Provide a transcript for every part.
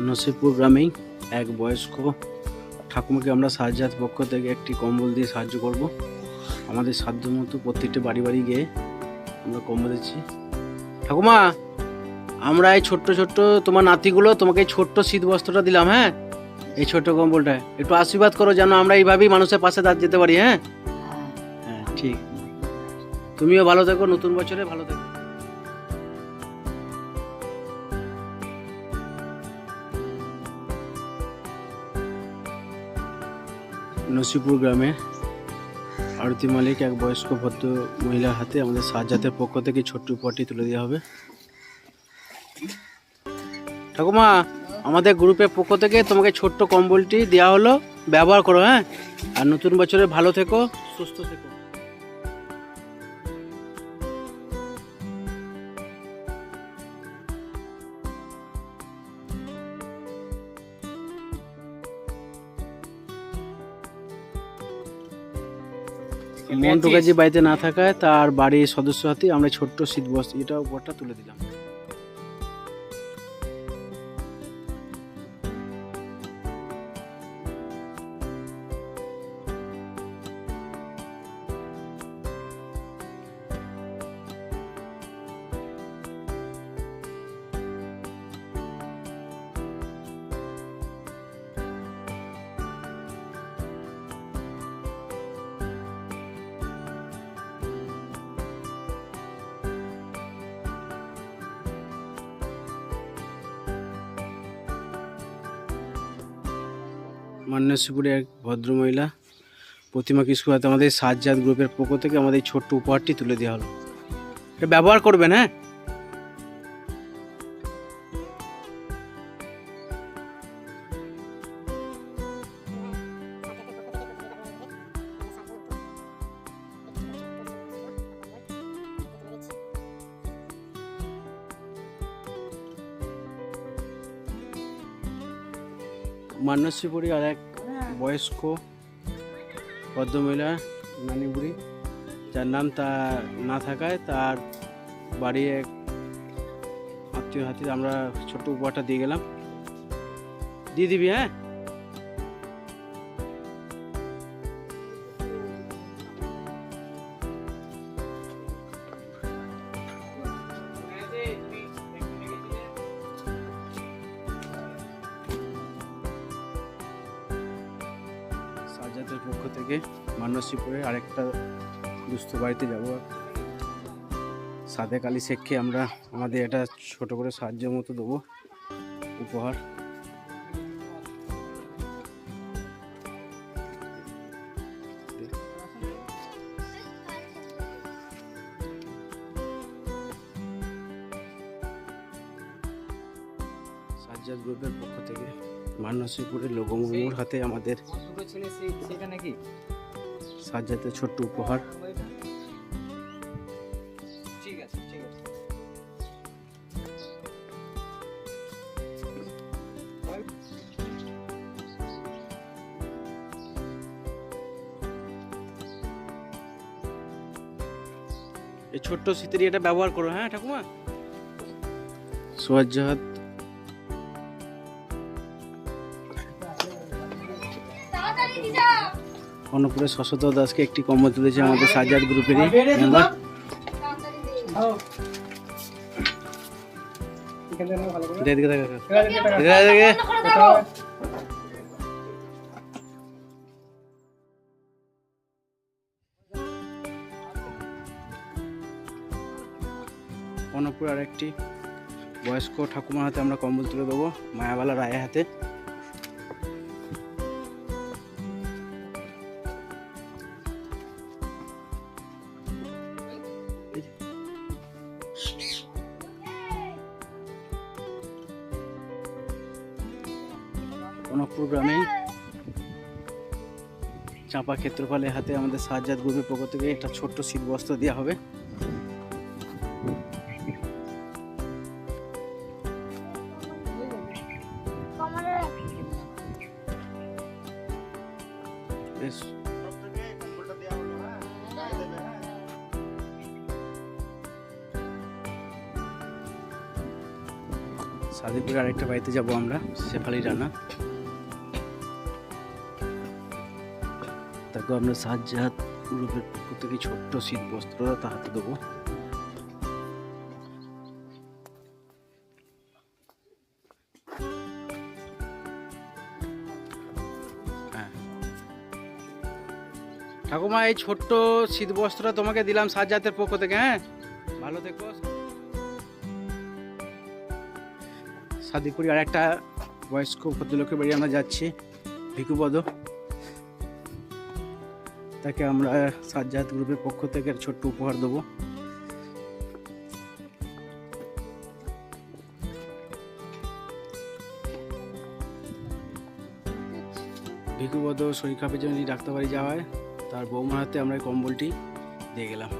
নসিবপুর গ্রামেই এক বয়স্ক ঠাকুমাকে আমরা সাহায্যার পক্ষ থেকে একটি কম্বল দিয়ে সাহায্য করব। আমাদের সাধ্য মতো প্রত্যেকটা বাড়ি বাড়ি গিয়ে আমরা কম্বল দিচ্ছি। ঠাকুমা আমরা এই ছোট্ট ছোট্ট তোমার নাতিগুলো তোমাকে এই ছোট্ট শীত বস্ত্রটা দিলাম হ্যাঁ? এই ছোট্ট কম্বলটা। একটু আশীর্বাদ করো যেন আমরা এইভাবেই মানুষের পাশে দাঁড় যেতে পারি হ্যাঁ। হ্যাঁ ঠিক। তুমিও ভালো থেকো নতুন বছরে ভালো থেকো। নসিপুর গ্রামে আরতি মালিক, এক বয়স্ক ভদ্র মহিলার হাতে আমাদের সাজাতের পক্ষ থেকে ছোট্ট উপহারটি তুলে দেওয়া হবে। ঠাকুমা, আমাদের গ্রুপের পক্ষ থেকে তোমাকে ছোট্ট কম্বলটি দেওয়া হলো। ব্যবহার করো হ্যাঁ? আর নতুন বছরে ভালো থেকো, সুস্থ থেকো। মন্টু যে বাড়িতে না থাকায় তার বাড়ির সদস্য হাতে আমরা ছোট্ট শীত বস্ত্র এটা উপরটা তুলে দিলাম। মান্যসিপুরে এক ভদ্রমহিলা প্রতিমা কিস্কুয়াতে আমাদের সাজ্জাদ গ্রুপের পক্ষ থেকে আমাদের ছোট্ট উপহারটি তুলে দেওয়া হলো। এটা ব্যবহার করবেন হ্যাঁ? মান্যসিপুরি আর এক বয়স্ক ভদ্রমহিলা নানি বুড়ি যার নাম তা না থাকায় তার বাড়ি এক আত্মীয় হাতে আমরা ছোট্ট উপহারটা দিয়ে গেলাম। দিয়ে দিবি হ্যাঁ? পক্ষ থেকে মানসীপুরে আরেকটা দুস্থ বাড়িতে যাব। সাদেক আলী শেখকে আমরা আমাদের এটা ছোট করে সাহায্য মতো দেবো উপহার। সাজ্জাদ গ্রুপের পক্ষ থেকে মানসীপুরের লোকমুর হাতে আমাদের দুটো ছেলে সে- সেটা নাকি সাজ্জাদের ছোট্ট উপহার। এই ছোট্ট শীতের এটা ব্যবহার করো হ্যাঁ ঠাকুমা? সোয়াজ্জাহাত অন্নপুরে শশত দাসকে একটি কম্বল তুলেছে আমাদের সাজাদ গ্রুপেরই মেম্বার অন্নপুর আর একটি বয়স্ক ঠাকুমার হাতে আমরা কম্বল তুলে দেবো, মায়াবালা রায়ের হাতে। চাপা ক্ষেত্রফলের হাতে আমাদের সাজ্জাদ গ্রুপের পক্ষ থেকে একটা ছোট্ট শীত বস্ত্র দেওয়া হবে। বেশ। সাদিপুরে আরেকটা বাড়িতে যাব আমরা, শেফালি রানা। তাকে আমরা সাহায্যাত গ্রুপের পক্ষ থেকে ছোট্ট শীত বস্ত্র তার হাতে দেবো। হ্যাঁ। ঠাকুমা, এই ছোট্ট শীত বস্ত্রটা তোমাকে দিলাম সাজ্জাতের পক্ষ থেকে হ্যাঁ? ভালো থেকো সাদিপুরি আর একটা বয়স্ক ভদ্রলোকের বাড়ি আমরা যাচ্ছি ভিকুপদ তাকে আমরা সাজ্জাদ গ্রুপের পক্ষ থেকে ছোট্ট উপহার দেবো। ভিকুপদ শরীর খাপের জন্য ডাক্তারবাড়ি যাওয়ায় তার বৌমার হাতে আমরা কম্বলটি দিয়ে গেলাম।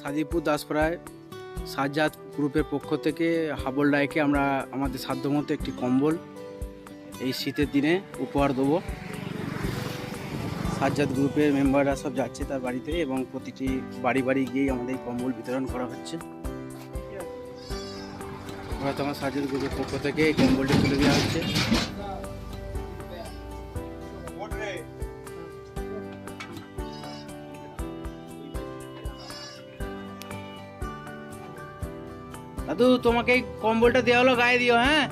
সাদিপুর দাসপাড়ায় সাজ্জাদ গ্রুপের পক্ষ থেকে হাবল রায়কে আমরা আমাদের সাধ্যমতো একটি কম্বল এই শীতের দিনে উপহার দেবো। সাজ্জাদ গ্রুপের মেম্বাররা সব যাচ্ছে তার বাড়িতে এবং প্রতিটি বাড়ি বাড়ি গিয়েই আমাদের কম্বল বিতরণ করা হচ্ছে। হয়তো আমার সাজ্জাদ গ্রুপের পক্ষ থেকে এই কম্বলটি তুলে দেওয়া হচ্ছে। দাদু, তোমাকে এই কম্বলটা দেওয়া হলো, গায়ে দিও হ্যাঁ?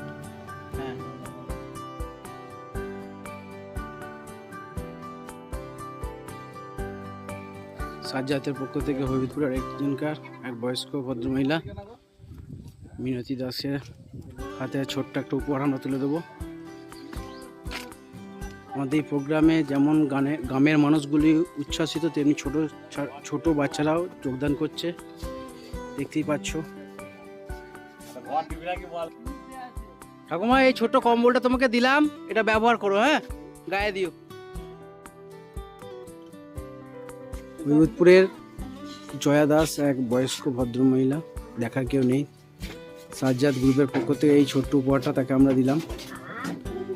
হ্যাঁ। সাজ্জাতের পক্ষ থেকে হবিবপুরের একজনকার এক বয়স্ক ভদ্রমহিলা মিনতি দাসের হাতে ছোট্ট একটা উপহার আমরা তুলে দেবো। আমাদের এই প্রোগ্রামে যেমন গানে, গ্রামের মানুষগুলি উচ্ছ্বাসিত, তেমনি ছোট ছোট বাচ্চারাও যোগদান করছে। দেখতেই পাচ্ছ। ঠাকুমা, এই ছোট্ট কম্বলটা তোমাকে দিলাম। এটা ব্যবহার করো হ্যাঁ? গায়ে দিও। মহিবুদপুরের জয়া দাস এক বয়স্ক ভদ্রমহিলা দেখার কেউ নেই। সাজ্জাদ গ্রুপের পক্ষ থেকে এই ছোট্ট উপহারটা তাকে আমরা দিলাম।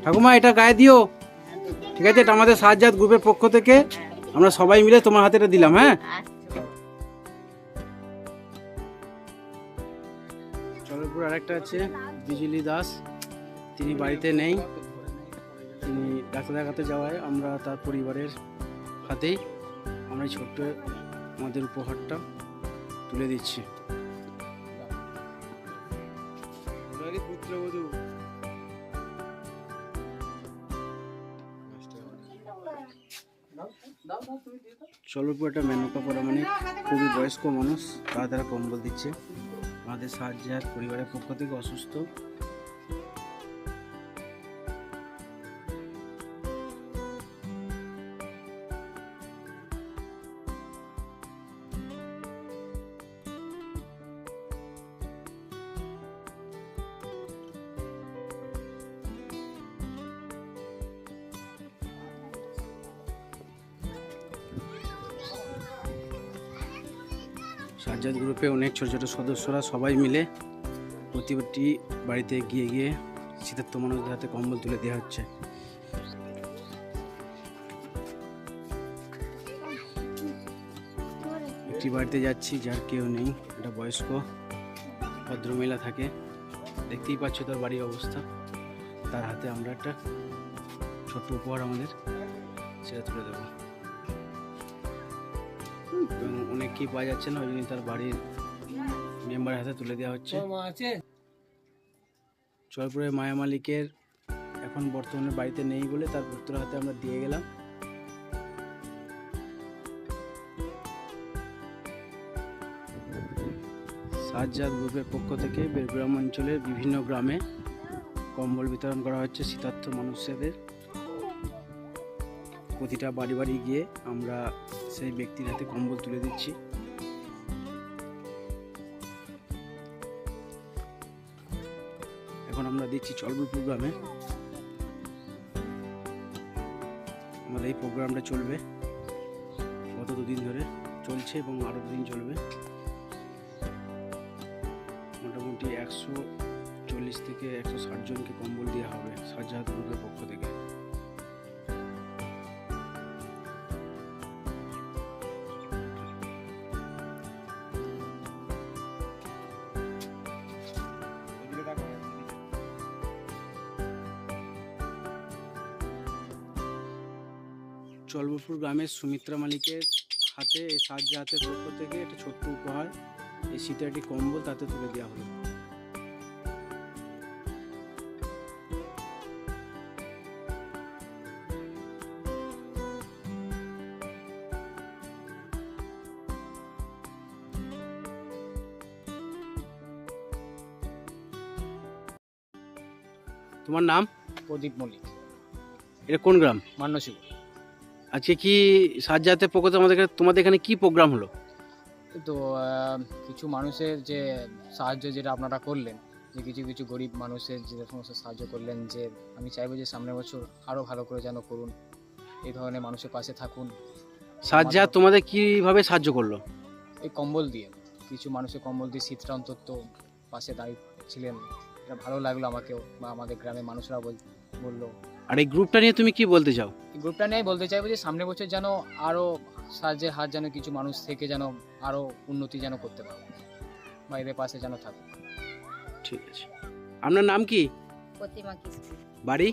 ঠাকুমা, এটা গায়ে দিও। ঠিক আছে, এটা আমাদের সাজ্জাদ গ্রুপের পক্ষ থেকে। আমরা সবাই মিলে তোমার হাতে এটা দিলাম হ্যাঁ? আরেকটা আছে বিজলি দাস। তিনি বাড়িতে নেই। তিনি ডাক্তার দেখাতে যাওয়ায় আমরা তার পরিবারের হাতেই আমরা ছোট্ট আমাদের উপহারটা তুলে দিচ্ছি। পুত্রবধূ চলপুর একটা মেনকা পরা মানে খুবই বয়স্ক মানুষ তারা তারা কম্বল দিচ্ছে। আমাদের সাহায্যের পরিবারের পক্ষ থেকে অসুস্থ সাজ্জাদ গ্রুপে অনেক ছোট ছোট সদস্যরা সবাই মিলে প্রতিটি বাড়িতে গিয়ে গিয়ে শীতার্থ মানুষদের হাতে কম্বল তুলে দেওয়া হচ্ছে। একটি বাড়িতে যাচ্ছি, যার কেউ নেই, একটা বয়স্ক ভদ্রমহিলা থাকে। দেখতেই পাচ্ছ তার বাড়ির অবস্থা। তার হাতে আমরা একটা ছোট্ট উপহার আমাদের সেটা তুলে দেবো। অনেককেই পাওয়া যাচ্ছে না ওই জন্য তার বাড়ির মেম্বারের হাতে তুলে দেওয়া হচ্ছে। জয়পুরের মায়া মালিকের এখন বর্তমানে বাড়িতে নেই বলে তার পুত্র হাতে আমরা দিয়ে গেলাম। সাহায্যাত গ্রুপের পক্ষ থেকে বেরগ্রাম অঞ্চলের বিভিন্ন গ্রামে কম্বল বিতরণ করা হচ্ছে শীতার্থ মানুষদের। প্রতিটা বাড়ি বাড়ি গিয়ে আমরা সেই ব্যক্তির হাতে কম্বল তুলে দিচ্ছি। এখন আমরা দিচ্ছি চলবুলপুর প্রোগ্রামে। আমাদের এই প্রোগ্রামটা চলবে। গত দুদিন ধরে চলছে এবং আরও দুদিন চলবে। মোটামুটি একশো চল্লিশ থেকে একশো ষাট জনকে কম্বল দেওয়া হবে সাজাহাত গ্রুপের পক্ষ থেকে। চলবপুর গ্রামের সুমিত্রা মালিকের হাতে এই সাহায্য হাতের পক্ষ থেকে একটা ছোট্ট উপহার এই শীতের একটি কম্বল তাতে তুলে দেওয়া হলো। তোমার নাম? প্রদীপ মল্লিক। এটা কোন গ্রাম? মান্যশিব আজকে কি হাতের পক্ষ আমাদের এখানে- তোমাদের এখানে কি প্রোগ্রাম হলো? তো কিছু মানুষের যে সাহায্য যেটা আপনারা করলেন যে কিছু কিছু গরিব মানুষের যে সমস্ত সাহায্য করলেন যে আমি চাইব যে সামনের বছর আরও ভালো করে যেন করুন এই ধরনের মানুষের পাশে থাকুন। সাহায্য তোমাদের কীভাবে সাহায্য করল? এই কম্বল দিয়ে কিছু মানুষের কম্বল দিয়ে শীতটা অন্তত পাশে দাঁড়িয়ে ছিলেন। এটা ভালো লাগল আমাকেও বা আমাদের গ্রামের মানুষরা বল বলল আর এই গ্রুপটা নিয়ে তুমি কি বলতে চাও? এই গ্রুপটা নিয়ে বলতে চাইব যে সামনের বছর যেন আরও সাহায্যের হাত যেন কিছু মানুষ থেকে যেন আরও উন্নতি যেন করতে পারব বা এদের পাশে যেন থাকুক ঠিক আছে। আপনার নাম কি? প্রতিমা কিস্তি। বাড়ি?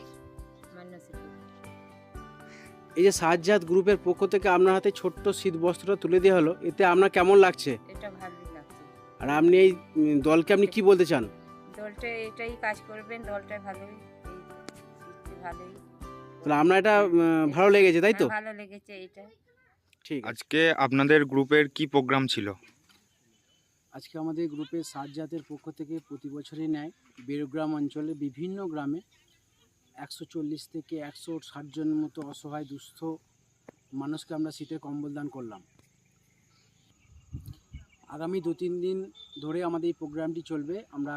এই যে সাহায্য হাত গ্রুপের পক্ষ থেকে আপনার হাতে ছোট্ট শীত বস্ত্রটা তুলে দেওয়া হলো এতে আপনার কেমন লাগছে? এটা ভালোই লাগছে। আর আপনি এই দলকে আপনি কি বলতে চান? দলটা এটাই কাজ করবেন দলটা ভালোই ভালোই। তাহলে আপনার এটা ভালো লেগেছে তাই তো? হ্যাঁ, ভালো লেগেছে এটা। ঠিক আজকে আপনাদের গ্রুপের কি প্রোগ্রাম ছিল? আজকে আমাদের গ্রুপের সাহায্য হাতের পক্ষ থেকে প্রতি বছরই নেয়। বেরগ্রাম অঞ্চলে বিভিন্ন গ্রামে একশো চল্লিশ থেকে একশো ষাট জনের মতো অসহায় দুস্থ মানুষকে আমরা শীতে কম্বল দান করলাম। আগামী দু তিন দিন ধরে আমাদের এই প্রোগ্রামটি চলবে। আমরা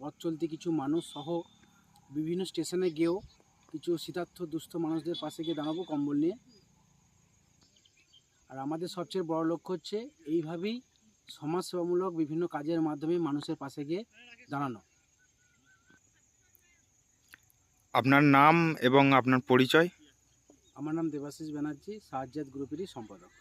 পথ চলতি কিছু মানুষ সহ বিভিন্ন স্টেশনে গিয়েও কিছু শীতার্থ দুস্থ মানুষদের পাশে গিয়ে দাঁড়াবো কম্বল নিয়ে। আর আমাদের সবচেয়ে বড় লক্ষ্য হচ্ছে এইভাবেই সমাজসেবামূলক বিভিন্ন কাজের মাধ্যমে মানুষের পাশে গিয়ে দাঁড়ানো। আপনার নাম এবং আপনার পরিচয়? আমার নাম দেবাশিস ব্যানার্জি সাহায্যাত গ্রুপেরই সম্পাদক।